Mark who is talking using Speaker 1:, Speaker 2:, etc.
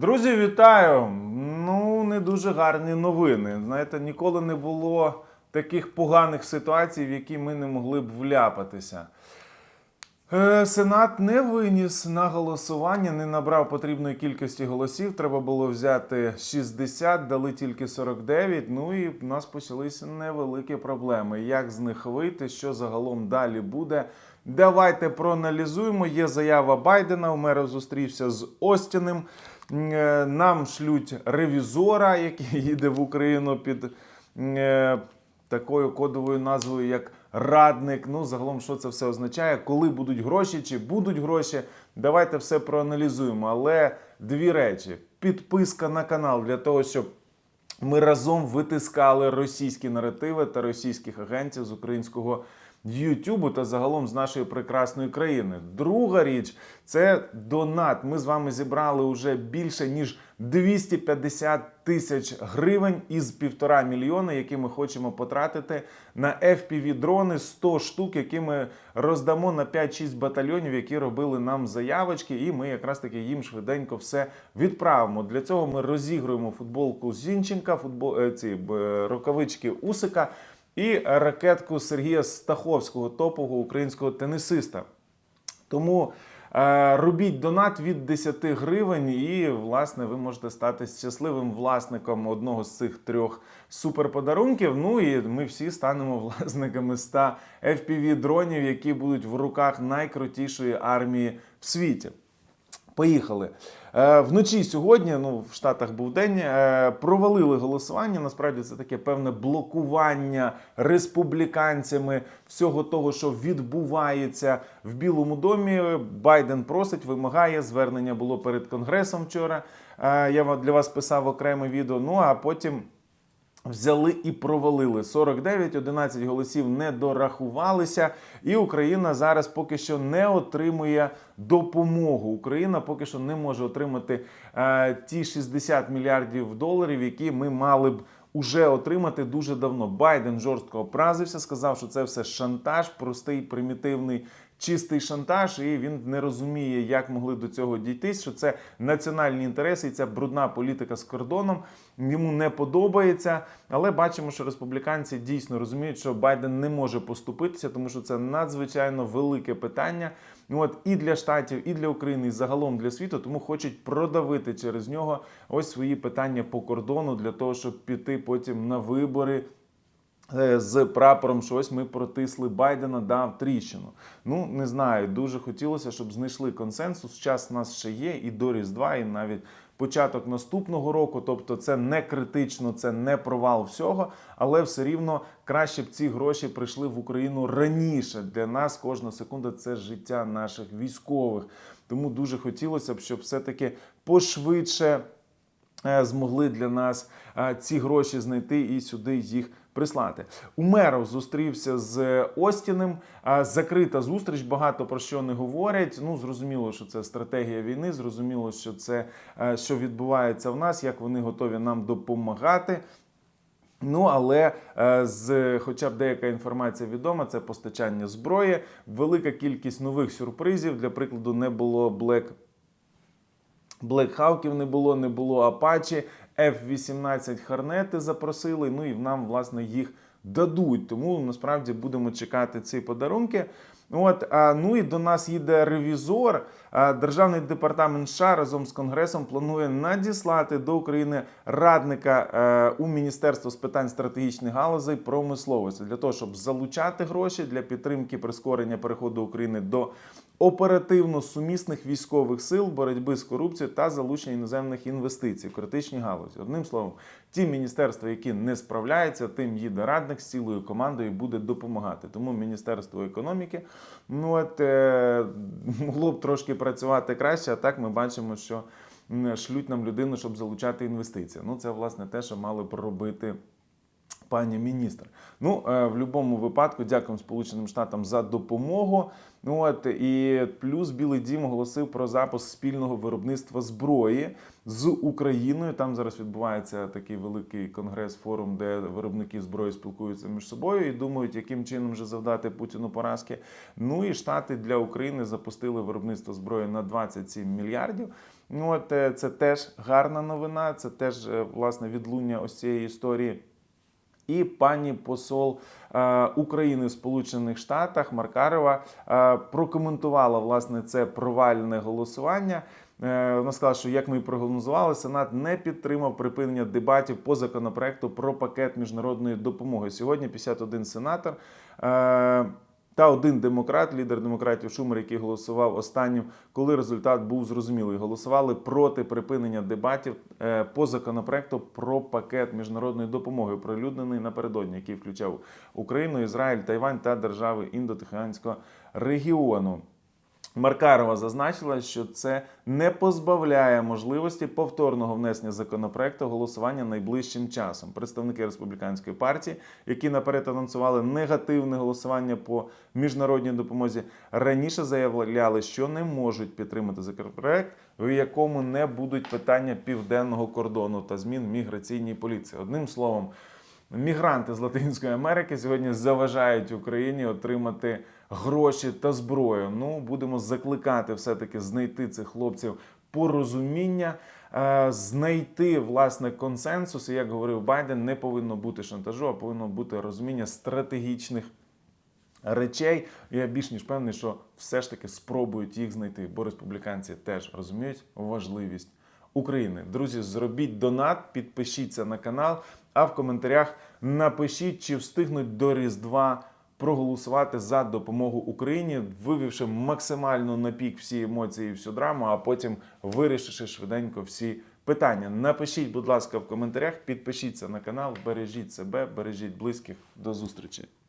Speaker 1: Друзі, вітаю! Ну, не дуже гарні новини. Знаєте, ніколи не було таких поганих ситуацій, в які ми не могли б вляпатися. Е, Сенат не виніс на голосування, не набрав потрібної кількості голосів. Треба було взяти 60, дали тільки 49. Ну і в нас почалися невеликі проблеми. Як з них вийти, що загалом далі буде? Давайте проаналізуємо. Є заява Байдена. У мера зустрівся з Остіним. Е, Нам шлють ревізора, який їде в Україну під е, такою кодовою назвою, як радник. Ну, загалом, що це все означає, коли будуть гроші, чи будуть гроші. Давайте все проаналізуємо. Але дві речі: підписка на канал для того, щоб ми разом витискали російські наративи та російських агентів з українського Ютубу та загалом з нашої прекрасної країни. Друга річ це донат. Ми з вами зібрали вже більше ніж 250 тисяч гривень із півтора мільйона, які ми хочемо потратити на fpv дрони 100 штук, які ми роздамо на 5-6 батальйонів, які робили нам заявочки, і ми якраз таки їм швиденько все відправимо. Для цього ми розігруємо футболку Зінченка, футбол е, ці е, рукавички Усика і ракетку Сергія Стаховського, топового українського тенісиста. Тому е, робіть донат від 10 гривень, і власне ви можете стати щасливим власником одного з цих трьох суперподарунків. Ну і ми всі станемо власниками 100 fpv дронів, які будуть в руках найкрутішої армії в світі. Поїхали. Е, вночі сьогодні, ну в Штатах був день, е, провалили голосування. Насправді це таке певне блокування республіканцями всього того, що відбувається в Білому домі. Байден просить, вимагає. Звернення було перед конгресом вчора. Е, я для вас писав окреме відео. Ну а потім. Взяли і провалили 49, 11 голосів не дорахувалися, і Україна зараз поки що не отримує допомогу. Україна поки що не може отримати е, ті 60 мільярдів доларів, які ми мали б уже отримати дуже давно. Байден жорстко образився, сказав, що це все шантаж, простий, примітивний. Чистий шантаж, і він не розуміє, як могли до цього дійти. Що це національні інтереси, і ця брудна політика з кордоном йому не подобається. Але бачимо, що республіканці дійсно розуміють, що Байден не може поступитися, тому що це надзвичайно велике питання. От і для штатів, і для України, і загалом для світу, тому хочуть продавити через нього ось свої питання по кордону для того, щоб піти потім на вибори. Е, З прапором, що ось ми протисли Байдена, дав тріщину. Ну не знаю, дуже хотілося, щоб знайшли консенсус. Час у нас ще є, і до Різдва, і навіть початок наступного року. Тобто, це не критично, це не провал всього, але все рівно краще б ці гроші прийшли в Україну раніше. Для нас кожна секунда це життя наших військових. Тому дуже хотілося б, щоб все-таки пошвидше е, змогли для нас е, ці гроші знайти і сюди їх прислати. Умеров зустрівся з Остіним. е, Закрита зустріч, багато про що не говорять. Ну зрозуміло, що це стратегія війни. Зрозуміло, що це е, що відбувається в нас, як вони готові нам допомагати. Ну, але е, з, хоча б деяка інформація відома, це постачання зброї, велика кількість нових сюрпризів. Для прикладу, не було Black Блекхауків не було, не було Апачі, F-18 Харнети запросили. Ну і нам, власне, їх дадуть. Тому насправді будемо чекати ці подарунки. От, ну і до нас їде ревізор. Державний департамент США разом з Конгресом планує надіслати до України радника е, у Міністерство з питань стратегічних галузей промисловості для того, щоб залучати гроші для підтримки прискорення переходу України до оперативно сумісних військових сил, боротьби з корупцією та залучення іноземних інвестицій в критичні галузі. Одним словом, ті міністерства, які не справляються, тим їде радник з цілою командою буде допомагати. Тому Міністерство економіки ну от е, могло б трошки працювати краще. А так ми бачимо, що шлють нам людину, щоб залучати інвестиції. Ну це власне те, що мали б робити пані міністр. Ну, е, в будь-якому випадку, дякуємо Сполученим Штатам за допомогу. Ну от і плюс Білий Дім оголосив про запуск спільного виробництва зброї з Україною. Там зараз відбувається такий великий конгрес, форум, де виробники зброї спілкуються між собою і думають, яким чином вже завдати Путіну поразки. Ну і штати для України запустили виробництво зброї на 27 мільярдів. Ну, от е, це теж гарна новина, це теж е, власне відлуння ось цієї історії. І пані посол е, України в Сполучених Штатах Маркарова е, прокоментувала власне це провальне голосування. Е, вона сказала, що як ми і прогнозували, Сенат не підтримав припинення дебатів по законопроекту про пакет міжнародної допомоги. Сьогодні 51 сенатор. Та один демократ, лідер демократів Шумер, який голосував останнім, коли результат був зрозумілий. Голосували проти припинення дебатів е, по законопроекту про пакет міжнародної допомоги, оприлюднений напередодні, який включав Україну, Ізраїль, Тайвань та держави індотиханського регіону. Маркарова зазначила, що це не позбавляє можливості повторного внесення законопроекту голосування найближчим часом. Представники республіканської партії, які наперед анонсували негативне голосування по міжнародній допомозі, раніше заявляли, що не можуть підтримати законопроект, в якому не будуть питання південного кордону та змін міграційній поліції. Одним словом. Мігранти з Латинської Америки сьогодні заважають Україні отримати гроші та зброю. Ну будемо закликати все-таки знайти цих хлопців порозуміння, е, знайти власне консенсус. І як говорив Байден, не повинно бути шантажу, а повинно бути розуміння стратегічних речей. Я більш ніж певний, що все ж таки спробують їх знайти, бо республіканці теж розуміють важливість України. Друзі, зробіть донат, підпишіться на канал, а в коментарях напишіть, чи встигнуть до Різдва проголосувати за допомогу Україні, вивівши максимально на пік всі емоції, всю драму, а потім вирішивши швиденько всі питання. Напишіть, будь ласка, в коментарях, підпишіться на канал, бережіть себе, бережіть близьких. До зустрічі.